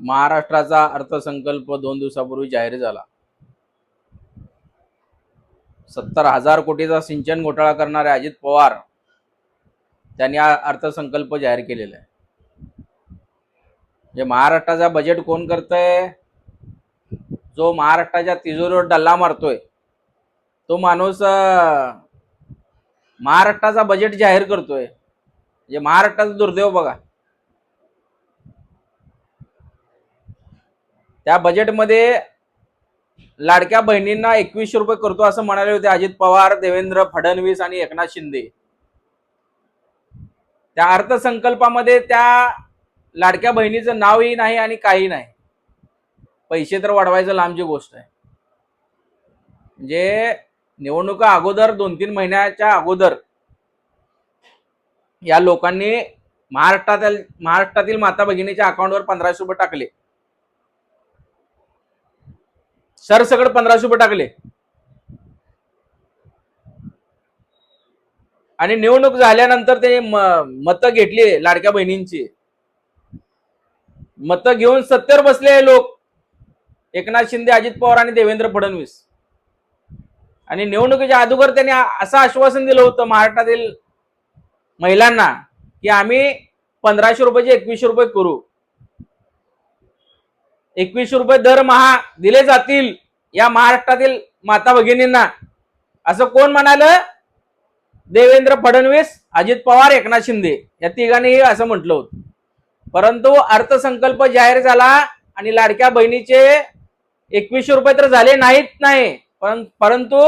महाराष्ट्राचा अर्थसंकल्प दोन दिवसापूर्वी जाहीर झाला. सत्तर हजार कोटीचा सिंचन घोटाळा करणारे अजित पवार त्यांनी हा अर्थसंकल्प जाहीर केलेला आहे. जे महाराष्ट्राचा बजेट कोण करतंय? जो महाराष्ट्राच्या तिजोरीवर डल्ला मारतोय तो माणूस महाराष्ट्राचा बजेट जाहीर करतोय. म्हणजे महाराष्ट्राचा दुर्दैव बघा. त्या बजेटमध्ये लाडक्या बहिणींना एकवीसशे रुपये करतो असं म्हणाले होते अजित पवार देवेंद्र फडणवीस आणि एकनाथ शिंदे. त्या अर्थसंकल्पामध्ये त्या लाडक्या बहिणीचं नावही नाही आणि काही नाही. पैसे तर वाढवायचं लांबची गोष्ट आहे. म्हणजे निवडणुका अगोदर दोन तीन महिन्याच्या अगोदर या लोकांनी महाराष्ट्रातील महाराष्ट्रातील माता भगिनीच्या अकाउंटवर पंधराशे रुपये टाकले. सरसकट पंधराशे रुपये टाकले. आणि निवडणूक झाल्यानंतर ते मतं घेतली लाडक्या बहिणींची. मतं घेऊन सत्तेवर बसले लोक. एकनाथ शिंदे अजित पवार आणि देवेंद्र फडणवीस. आणि निवडणुकीच्या अगोदर त्यांनी असं आश्वासन दिलं होतं महाराष्ट्रातील महिलांना की आम्ही पंधराशे रुपयाचे एकवीसशे रुपये करू. एकवीसशे रुपये दरमहा दिले जातील या महाराष्ट्रातील माता भगिनींना. असं कोण म्हणालं? देवेंद्र फडणवीस अजित पवार एकनाथ शिंदे. या तिघांनीही असं म्हटलं होतं. परंतु अर्थसंकल्प जाहीर झाला आणि लाडक्या बहिणीचे एकवीसशे रुपये तर झाले नाहीत नाही. परंतु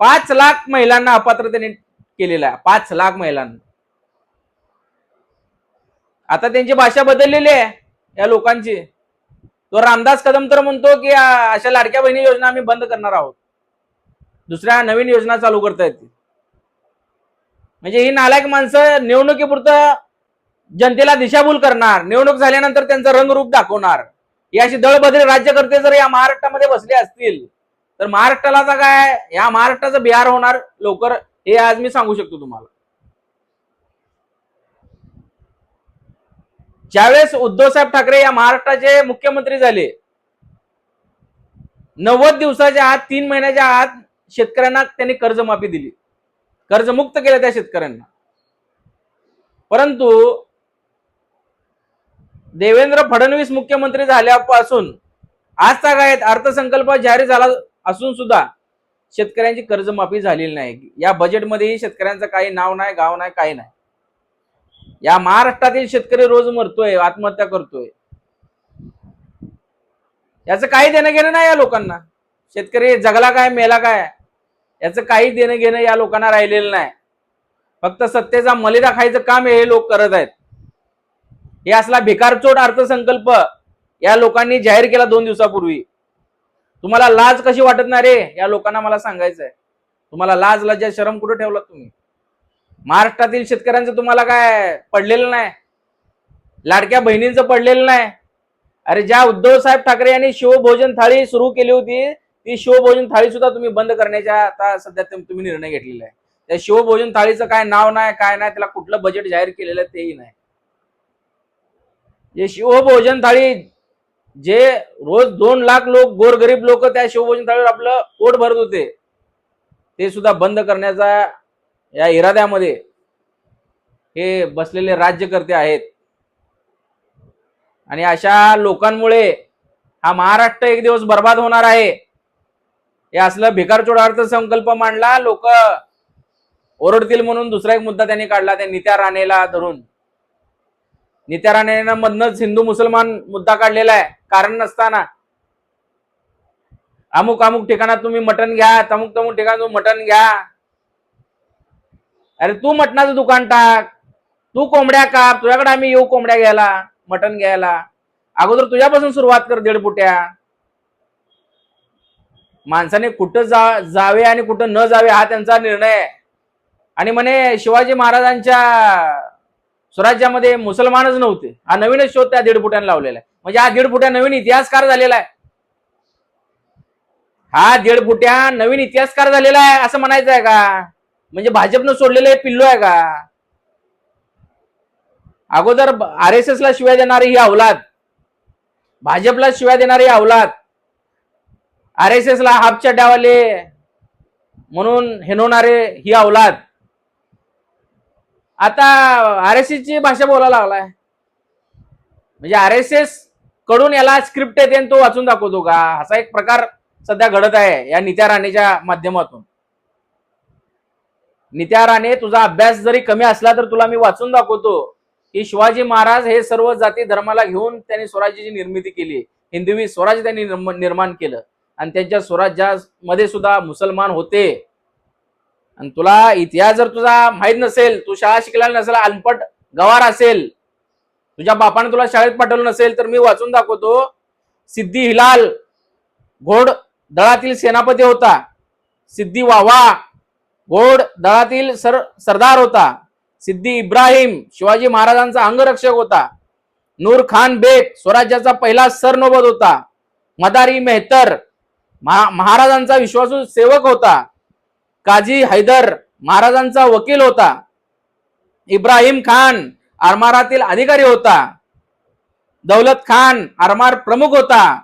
पाच लाख महिलांना अपात्र त्यांनी केलेला आहे. पाच लाख महिलांना. आता त्यांची भाषा बदललेली आहे या लोकांची. तो रामदास कदम तर म्हणतो की अशा लाडक्या बहिणी योजना आम्ही बंद करणार आहोत. दुसऱ्या नवीन योजना चालू करता येतील म्हणजे ही नालायक माणसं निवडणुकीपुरतं जनतेला दिशाभूल करणार. निवडणूक झाल्यानंतर त्यांचं रंगरूप दाखवणार. ही अशी दळबदरी राज्यकर्ते जर या महाराष्ट्रामध्ये बसले असतील तर महाराष्ट्राला काय या महाराष्ट्राचं बिहार होणार. लवकर हे आज मी सांगू शकतो तुम्हाला. ज्यावेळेस उद्धवसाहेब ठाकरे या महाराष्ट्राचे मुख्यमंत्री झाले नव्वद दिवसाच्या आत तीन महिन्याच्या आत शेतकऱ्यांना त्यांनी कर्जमाफी दिली. कर्जमुक्त केलं त्या शेतकऱ्यांना. परंतु देवेंद्र फडणवीस मुख्यमंत्री झाल्यापासून आजचा काय अर्थसंकल्प जाहीर झाला असून सुद्धा शेतकऱ्यांची कर्जमाफी झालेली नाही. या बजेटमध्येही शेतकऱ्यांचं काही नाव नाही गाव नाही काही नाही. या महाराष्ट्रातील शेतकरी रोज मरतोय आत्महत्या करतोय. याचं काही देणं घेणं नाही या लोकांना. शेतकरी जगला काय मेला काय? याचं काही देणं घेणं या लोकांना राहिलेलं नाही. फक्त सत्तेचा मलिदा खायचं काम हे लोक करत आहेत. हे असला भिकारचोट अर्थसंकल्प या लोकांनी जाहीर केला दोन दिवसापूर्वी. तुम्हाला लाज कशी वाटत नाही रे? या लोकांना मला सांगायचं आहे तुम्हाला लाज लज्जा शरम कुठे ठेवला तुम्ही? महाराष्ट्रातील शेतकऱ्यांचं तुम्हाला काय पडलेलं नाही? लाडक्या बहिणींचं पडलेलं नाही? अरे ज्या उद्धव साहेब ठाकरे यांनी शिवभोजन थाळी सुरू केली होती ती शिवभोजन थाळी सुद्धा तुम्ही बंद करण्याच्या आता सध्या तुम्ही निर्णय घेतलेला आहे. त्या शिवभोजन थाळीचं काय नाव नाही काय नाही त्याला कुठलं बजेट जाहीर केलेलं तेही नाही. जे शिवभोजन थाळी जे रोज दोन लाख लोक गोरगरीब लोक त्या शिवभोजन थाळीवर आपलं पोट भरत होते ते सुद्धा बंद करण्याचा या इराद्यामध्ये हे बसलेले राज्यकर्ते आहेत. आणि अशा लोकांमुळे हा महाराष्ट्र एक दिवस बर्बाद होणार आहे. हे असलं भिकारचोड अर्थसंकल्प मांडला लोक ओरडतील म्हणून दुसरा एक मुद्दा त्यांनी काढला त्या नित्या राणेला धरून. नित्या राणेनं मधनच हिंदू मुसलमान मुद्दा काढलेला आहे. कारण नसताना. अमुक अमुक ठिकाणात तुम्ही मटण घ्या तमुक तमुक ठिकाणात तुम्ही मटण घ्या. अरे तू मटणाचं दुकान टाक. तू कोंबड्या काप. तुझ्याकडे आम्ही येऊ कोंबड्या घ्यायला मटण घ्यायला. अगोदर तुझ्यापासून सुरुवात कर दीडपुट्या. माणसाने कुठं जा जावे आणि कुठं न जावे हा त्यांचा निर्णय आहे. आणि म्हणे शिवाजी महाराजांच्या स्वराज्यामध्ये मुसलमानच नव्हते. हा नवीनच शोध त्या दीडपुट्याने लावलेला आहे. म्हणजे हा दीडपुट्या नवीन इतिहासकार झालेला आहे. हा दीडपुट्या नवीन इतिहासकार झालेला आहे असं म्हणायचं आहे का? म्हणजे भाजपनं सोडलेलं हे पिल्लू आहे का? अगोदर आर एस एसला शिवाय देणारी ही अवलाद. भाजपला शिव्या देणारी अवलाद. आर एस एसला हापच्या डावाले म्हणून हेनवणारे ही अवलाद. आता आर एस ची भाषा बोलायला लागलाय. म्हणजे आर एस एसकडून याला स्क्रिप्ट येते आणि तो वाचून दाखवतो का? असा एक प्रकार सध्या घडत आहे या नित्या राणेच्या माध्यमातून. नित्या राणे तुझा अभ्यास जरी कमी असला तर तुला मी वाचून दाखवतो की शिवाजी महाराज हे सर्व जाती धर्माला घेऊन त्यांनी स्वराज्याची निर्मिती केली. हिंदवी स्वराज्य त्यांनी निर्माण केलं. आणि त्यांच्या स्वराज्यामध्ये सुद्धा मुसलमान होते. आणि तुला इतिहास जर तुझा माहीत नसेल तू शाळा शिकलेला नसेल अनपट गवार असेल तुझ्या बापाने तुला शाळेत पाठवलं नसेल तर मी वाचून दाखवतो. सिद्धी हिलाल घोड दळातील सेनापती होता. सिद्धी वावा घोड दळातील सर सरदार होता. सिद्धी इब्राहिम शिवाजी महाराजांचा अंगरक्षक होता. नूर खान बेग स्वराज्याचा पहिला सरनोबत होता. मदारी मेहतर महा- महाराजांचा विश्वासू सेवक होता. काजी हैदर महाराजांचा वकील होता. इब्राहिम खान आरमारातील अधिकारी होता. दौलत खान आरमार प्रमुख होता.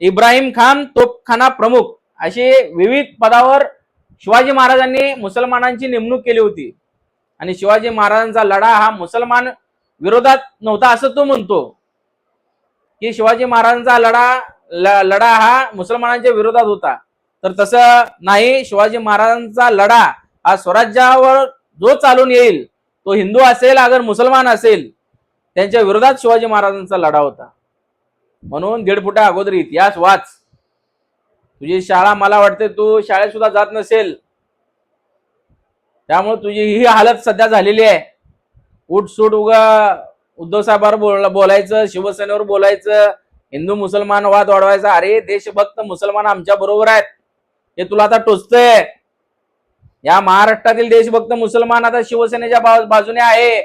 इब्राहिम खान तोपखाना प्रमुख असे विविध पदावर शिवाजी महाराजांनी मुसलमानांची नेमणूक केली होती. आणि शिवाजी महाराजांचा लढा हा मुसलमान विरोधात नव्हता असं तो म्हणतो. की शिवाजी महाराजांचा लढा लढा हा मुसलमानांच्या विरोधात होता. तर तसं नाही शिवाजी महाराजांचा लढा हा स्वराज्यावर जो चालून येईल तो हिंदू असेल अगर मुसलमान असेल त्यांच्या विरोधात शिवाजी महाराजांचा लढा होता. म्हणून दीड फुटा अगोदर इतिहास वाच. तुझी शाळा मला वाटते तू शाळेत सुद्धा जात नसेल. त्यामुळे तुझी ही हालत सध्या झालेली आहे. उठ सूट उगा. उद्धव साहेबांवर बोल बोलायचं शिवसेनेवर बोलायचं हिंदू मुसलमान वाद वाढवायचा. अरे देशभक्त मुसलमान आमच्या बरोबर आहेत. हे तुला आता टोचतंय. या महाराष्ट्रातील देशभक्त मुसलमान आता शिवसेनेच्या बाजूने आहे.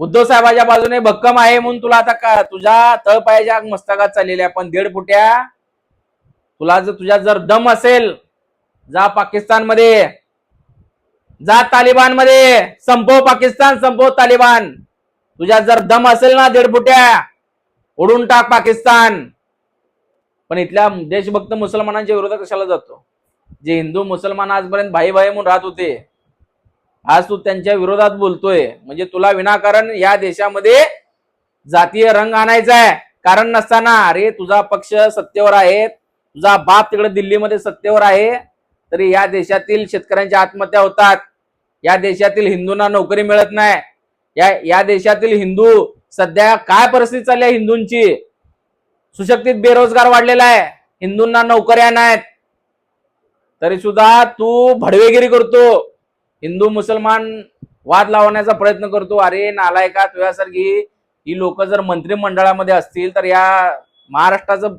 उद्धव साहेबाच्या बाजूने भक्कम आहे म्हणून तुला आता का तुझ्या तळपायाच्या मस्तकात चाललेल्या पण दीड फुट्या तुला जर तुझ्या जर दम असेल जा पाकिस्तानमध्ये. जा तालिबानमध्ये संपव पाकिस्तान संपव तालिबान. तुझ्या जर दम असेल ना देडबुट्या फुट्या उडून टाक पाकिस्तान. पण इथल्या देशभक्त मुसलमानांच्या विरोधात कशाला जातो? जे हिंदू मुसलमान आजपर्यंत भाई भाई म्हणून राहत होते आज तू त्यांच्या विरोधात बोलतोय. म्हणजे तुला विनाकारण या देशामध्ये जातीय रंग आणायचा आहे. कारण नसताना अरे तुझा पक्ष सत्तेवर आहे तुझा बाप तिकडे दिल्लीमध्ये सत्तेवर आहे तरी या देशातील शेतकऱ्यांच्या आत्महत्या होतात. या देशातील हिंदूंना नोकरी मिळत नाही. या या देशातील हिंदू सध्या काय परिस्थिती चालली आहे हिंदूंची? सुशक्तीत बेरोजगार वाढलेला आहे. हिंदूंना नोकऱ्या नाहीत. तरी सुद्धा तू भडवेगिरी करतो. हिंदू मुसलमान वाद लावण्याचा प्रयत्न करतो. अरे नालायका तुझ्यासारखी ही लोक जर मंत्रिमंडळामध्ये असतील तर या महाराष्ट्राचं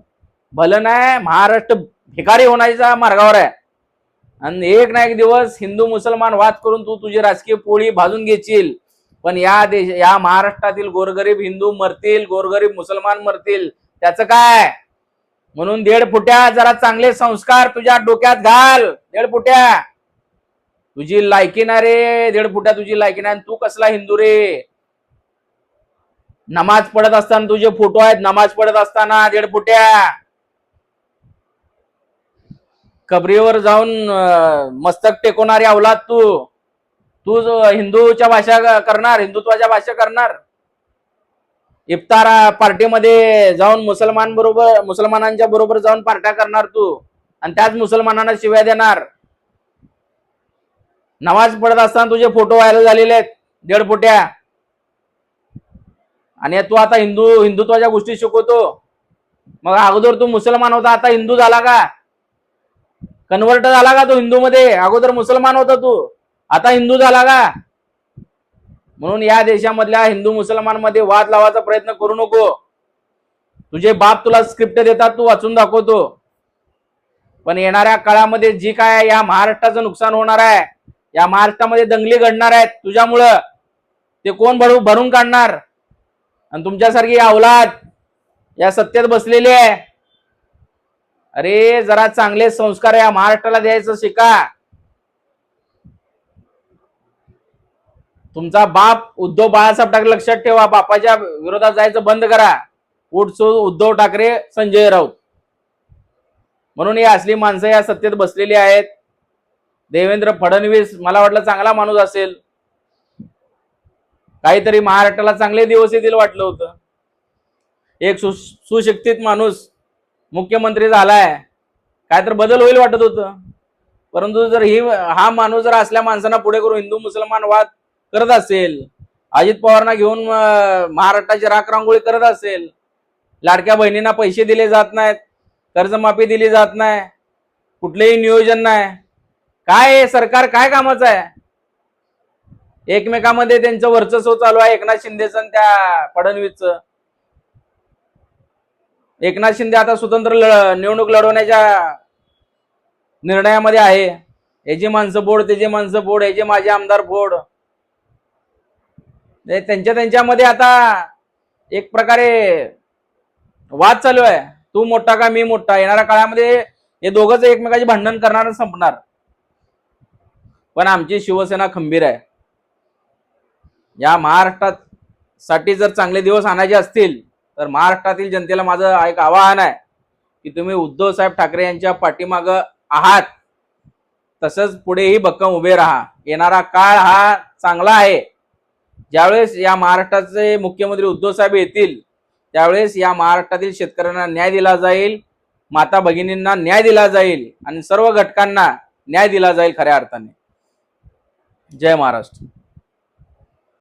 भलं नाही महाराष्ट्र भिकारी होण्याच्या मार्गावर आहे. आणि एक ना एक दिवस हिंदू मुसलमान वाद करून तू तुझी राजकीय पोळी भाजून घेशील. पण या देश या महाराष्ट्रातील गोरगरीब हिंदू मरतील गोरगरीब मुसलमान मरतील. त्याचं काय? म्हणून देड फुट्या जरा चांगले संस्कार तुझ्या डोक्यात घाल. देड फुट्या. तुझी लायकी ना रे देड फुट्या तुझी लायकी नाही. तू कसला हिंदू रे? नमाज पडत असताना तुझे फोटो आहेत. नमाज पडत असताना देड फुट्या. कबरीवर जाऊन मस्तक टेकवणारी अवलाद तू. तू हिंदूच्या भाषा करणार हिंदुत्वाच्या भाषा करणार. इफ्तार पार्टीमध्ये जाऊन मुसलमान बरोबर मुसलमानांच्या बरोबर जाऊन पार्ट्या करणार तू. आणि त्याच मुसलमानांना शिव्या देणार. नमाज पडत असताना तुझे फोटो व्हायरल झालेले आहेत दीड फुट्या. आणि तू आता हिंदू हिंदुत्वाच्या गोष्टी शिकवतो. मग अगोदर तू मुसलमान होता आता हिंदू झाला का? कन्वर्ट झाला का तू हिंदू मध्ये अगोदर मुसलमान होता तू. आता हिंदू झाला का? म्हणून या देशामधल्या हिंदू मुसलमानमध्ये वाद लावायचा प्रयत्न करू नको. तुझे बाप तुला स्क्रिप्ट देतात तू वाचून दाखवतो. पण येणाऱ्या काळामध्ये जी काय या महाराष्ट्राचं नुकसान होणार आहे या महाराष्ट्रामध्ये दंगली घडणार आहेत तुझ्यामुळं ते कोण भरू भरून काढणार? आणि तुमच्यासारखी अवलाद या सत्तेत बसलेली आहे. अरे जरा चांगले संस्कार या महाराष्ट्राला द्यायचं शिका. तुमचा बाप उद्धव बाळासाहेब ठाकरे लक्षात ठेवा बापाच्या विरोधात जायचं बंद करा. उठसो उद्धव ठाकरे संजय राऊत. म्हणून ही असली माणसं या सत्तेत बसलेली आहेत. देवेंद्र फडणवीस मला वाटलं चांगला माणूस असेल. काहीतरी महाराष्ट्राला चांगले दिवस येतील वाटलं होतं. एक सु सुशिक्षित माणूस. मुख्यमंत्री झालाय. काय तर बदल होईल वाटत होतं. परंतु जर ही हा माणूस जर असल्या माणसांना पुढे करून हिंदू मुसलमान वाद करत असेल अजित पवारांना घेऊन महाराष्ट्राची राख रांगोळी करत असेल लाडक्या बहिणींना पैसे दिले जात नाहीत कर्जमाफी दिली जात नाही कुठलेही नियोजन नाही काय सरकार काय कामाचं आहे? एकमेकामध्ये त्यांचं वर्चस्व चालू आहे. एकनाथ शिंदेचं त्या फडणवीसचं. एकनाथ शिंदे आता स्वतंत्र ल- निवडणूक लढवण्याच्या निर्णयामध्ये आहे. याची माणसं बोर्ड त्याची माणसं बोर्ड याचे माझे आमदार बोर्ड त्यांच्या त्यांच्यामध्ये आता एक प्रकारे वाद चालू आहे. तू मोठा का मी मोठा? येणाऱ्या काळामध्ये हे दोघंच एकमेकाचे भांडण करणार संपणार. पण आमची शिवसेना खंबीर आहे. या महाराष्ट्रात साठी जर चांगले दिवस आणायचे असतील तर महाराष्ट्रातील जनतेला माझं एक आवाहन आहे की तुम्ही उद्धव साहेब ठाकरे यांच्या पाठीमागं आहात तसंच पुढेही भक्कम उभे राहा. येणारा काळ हा चांगला आहे. ज्यावेळेस या महाराष्ट्राचे मुख्यमंत्री उद्धव साहेब येतील त्यावेळेस या महाराष्ट्रातील शेतकऱ्यांना न्याय दिला जाईल माता भगिनींना न्याय दिला जाईल आणि सर्व घटकांना न्याय दिला जाईल खऱ्या अर्थाने. जय महाराष्ट्र.